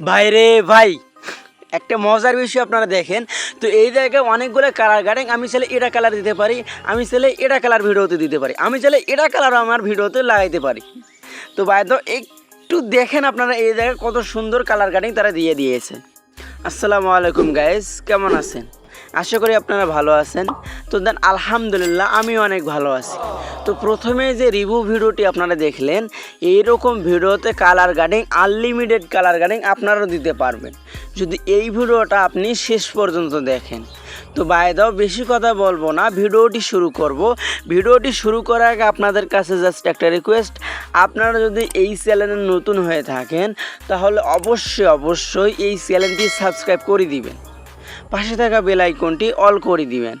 ভাই রে ভাই, একটা মজার বিষয় আপনারা দেখেন। তো এই জায়গায় অনেকগুলো কালার গার্ডেন আমি চাইলে এটা কালার দিতে পারি, আমি চাইলে এটা কালার ভিডিওতে দিতে পারি, আমি চাইলে এটা কালার আমার ভিডিওতে লাগাইতে পারি। তো তো একটু দেখেন আপনারা এই জায়গায় কত সুন্দর কালার গার্ডেন তারা দিয়ে দিয়েছে। আসসালামু আলাইকুম গাইজ কেমন আছেন? আশা করি আপনারা ভালো আছেন। তো দেন, আলহামদুলিল্লাহ আমি অনেক ভালো আছি। তো প্রথমে যে রিভিউ ভিডিওটি আপনারা দেখলেন, এইরকম ভিডিওতে colour grading unlimited colour grading আপনারাও দিতে পারবেন। যদি এই ভিডিওটা আপনি শেষ পর্যন্ত দেখেন, তো বাইদাও বেশি কথা বলব না, ভিডিওটি শুরু করব। ভিডিওটি শুরু করার আগে আপনাদের কাছে জাস্ট একটা রিকোয়েস্ট আপনারা যদি এই চ্যানেলে নতুন হয়ে থাকেন, তাহলে অবশ্যই অবশ্যই এই চ্যানেলটি সাবস্ক্রাইব করে দিবেন। পাশে থাকা বেল আইকনটি অল করে দিবেন।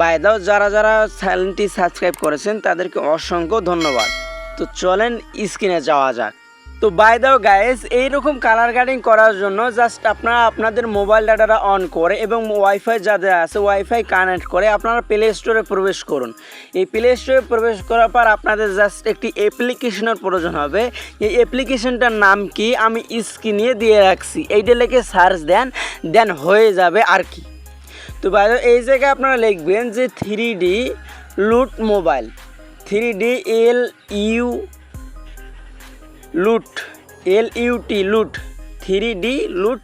বাইদাও যারা যারা চ্যানেলটি সাবস্ক্রাইব করেছেন তাদেরকে অসংখ্য ধন্যবাদ। তো চলেন স্ক্রিনে যাওয়া যাক। তো বাই দাও গাইস এইরকম কালার গার্ডিং করার জন্য জাস্ট আপনারা আপনাদের মোবাইল ডাটাটা অন করে এবং ওয়াইফাই যাদের আছে ওয়াইফাই কানেক্ট করে আপনারা প্লে স্টোরে প্রবেশ করুন। এই প্লে স্টোরে প্রবেশ করার পর আপনাদের জাস্ট একটি অ্যাপ্লিকেশনের প্রয়োজন হবে। এই অ্যাপ্লিকেশনটার নাম কি? আমি স্ক্রিনে দিয়ে রাখছি। এইটা লিখে সার্চ দেন দেন হয়ে যাবে আর কি। তো বাইরে এই জায়গায় আপনারা লিখবেন যে three D LUT mobile three D L U LUT L U T LUT three D LUT,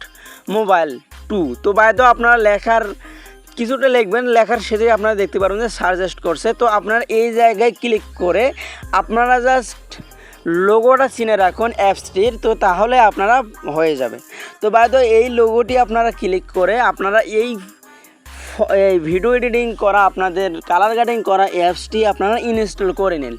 mobile to তো বাইরে আপনারা লেখার কিছুটা লিখবেন, লেখার শেষে আপনারা দেখতে পারবেন যে সাজেস্ট করছে। তো আপনারা এই জায়গায় ক্লিক করে আপনারা জাস্ট লোগোটা চিনে রাখুন অ্যাপসটির তো তাহলে আপনারা হয়ে যাবে। তো বাইরে এই লোগোটি আপনারা ক্লিক করে আপনারা এই এই ভিডিও এডিটিং করা, আপনাদের কালার গার্ডিং করা অ্যাপসটি আপনারা ইনস্টল করে নিন।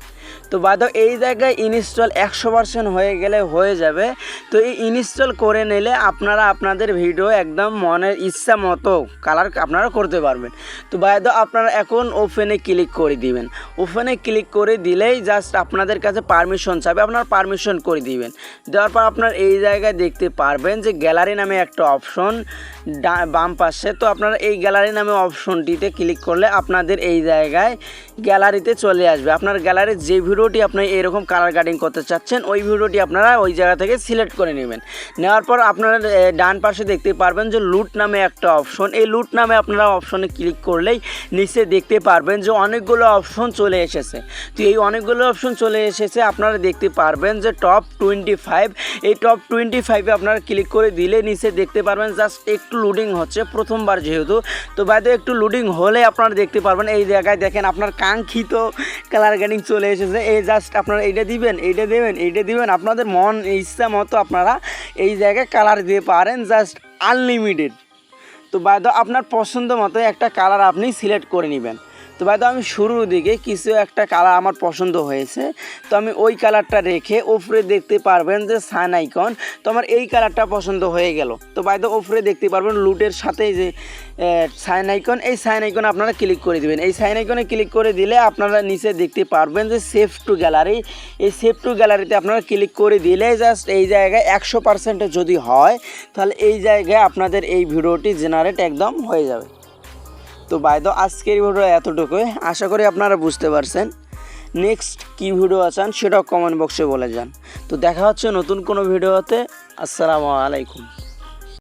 তো বাদ এই জায়গায় ইনস্টল একশো পার্সেন্ট হয়ে গেলে হয়ে যাবে। তো এই ইনস্টল করে নিলে আপনারা আপনাদের ভিডিও একদম মনের ইচ্ছা মতো কালার আপনারা করতে পারবেন। তো বাদ আপনারা এখন ওপেনে ক্লিক করে দিবেন। ওপেনে ক্লিক করে দিলেই জাস্ট আপনাদের কাছে পারমিশন চাবে, আপনারা পারমিশন করে দিবেন। দেওয়ার পর আপনার এই জায়গায় দেখতে পারবেন যে গ্যালারি নামে একটা অপশন বাম পাশে। তো আপনারা এই গ্যালারি নামে অপশনটিতে ক্লিক করলে আপনাদের এই জায়গায় গ্যালারিতে চলে আসবে। আপনার গ্যালারির যে ভিডিওটি আপনি এরকম কালার গার্ডিং করতে চাচ্ছেন, ওই ভিডিওটি আপনারা ওই জায়গা থেকে সিলেক্ট করে নেবেন। নেওয়ার পর আপনারা ডান পাশে দেখতে পারবেন যে লুট নামে একটা অপশন এই লুট নামে আপনারা অপশনে ক্লিক করলেই নিচে দেখতে পারবেন যে অনেকগুলো অপশন চলে এসেছে। তো এই অনেকগুলো অপশন চলে এসেছে, আপনারা দেখতে পারবেন যে টপ টোয়েন্টি ফাইভ এই টপ টোয়েন্টি ফাইভে আপনারা ক্লিক করে দিলে নিচে দেখতে পারবেন জাস্ট একটু লোডিং হচ্ছে, প্রথমবার যেহেতু। তো বাইরে একটু লোডিং হলে আপনারা দেখতে পারবেন, এই জায়গায় দেখেন আপনার কাঙ্ক্ষিত কালার গ্যাডিং চলে এসেছে। এই জাস্ট আপনারা এইটা দিবেন, এইটা দেবেন, এইটা দিবেন, আপনাদের মন ইচ্ছা মতো আপনারা এই জায়গায় কালার দিতে পারেন, জাস্ট আনলিমিটেড তো বাদ আপনার পছন্দ মতো একটা কালার আপনি সিলেক্ট করে নেবেন। তো বাদ আমি শুরুর দিকে কিছু একটা কালার আমার পছন্দ হয়েছে। তো আমি ওই কালারটা রেখে ওপরে দেখতে পারবেন যে সান আইকন তো আমার এই কালারটা পছন্দ হয়ে গেল। তো বাইদ ওপরে দেখতে পারবেন লুটের সাথে যে সাইন আইকন এই সাইন আইকন আপনারা ক্লিক করে দিবেন। এই সাইন আইকনে ক্লিক করে দিলে আপনারা নিচে দেখতে পারবেন যে সেভ টু গ্যালারি এই সেভ টু গ্যালারিতে আপনারা ক্লিক করে দিলে জাস্ট এই জায়গায় একশো পার্সেন্টে যদি হয়, তাহলে এই জায়গায় আপনাদের এই ভিডিওটি জেনারেট একদম হয়ে যাবে। তো বাই তো আজকের ভিডিও এতটুকুই। আশা করি আপনারা বুঝতে পারছেন। নেক্সট কী ভিডিও আছেন সেটাও কমেন্ট বক্সে বলে যান। তো দেখা হচ্ছে নতুন কোনো ভিডিওতে। আসসালামু আলাইকুম।